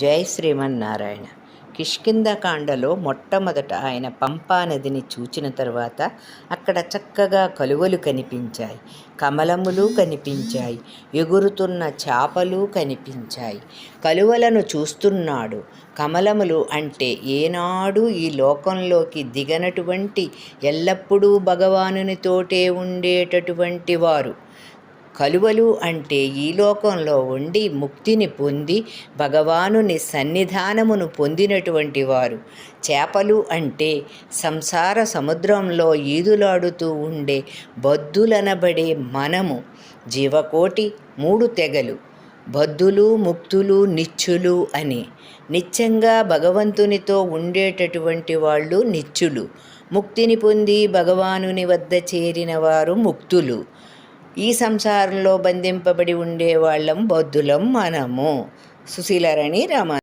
జై శ్రీమన్నారాయణ. కిష్కిందకాండలో మొట్టమొదట ఆయన పంపా నదిని చూచిన తర్వాత అక్కడ చక్కగా కలువలు కనిపించాయి. కమలములు కనిపించాయి. ఎగురుతున్న చేపలు కనిపించాయి. కలువలను చూస్తున్నాడు. కమలములు అంటే ఏనాడు ఈ లోకంలోకి దిగనటువంటి ఎల్లప్పుడూ భగవానునితోటే ఉండేటటువంటి వారు. కలువలు అంటే ఈ లోకంలో ఉండి ముక్తిని పొంది భగవానుని సన్నిధానమును పొందినటువంటి వారు. చేపలు అంటే సంసార సముద్రంలో ఈదులాడుతూ ఉండే బద్దులనబడే మనము జీవకోటి మూడు తెగలు బద్దులు ముక్తులు నిత్యులు అని. నిత్యంగా భగవంతునితో ఉండేటటువంటి వాళ్ళు నిత్యులు ముక్తిని పొంది భగవానుని వద్ద చేరిన వారు ముక్తులు. ఈ సంసారంలో బంధింపబడి ఉండేవాళ్ళం బౌద్ధులం మనము. సుశీలారాణి రామ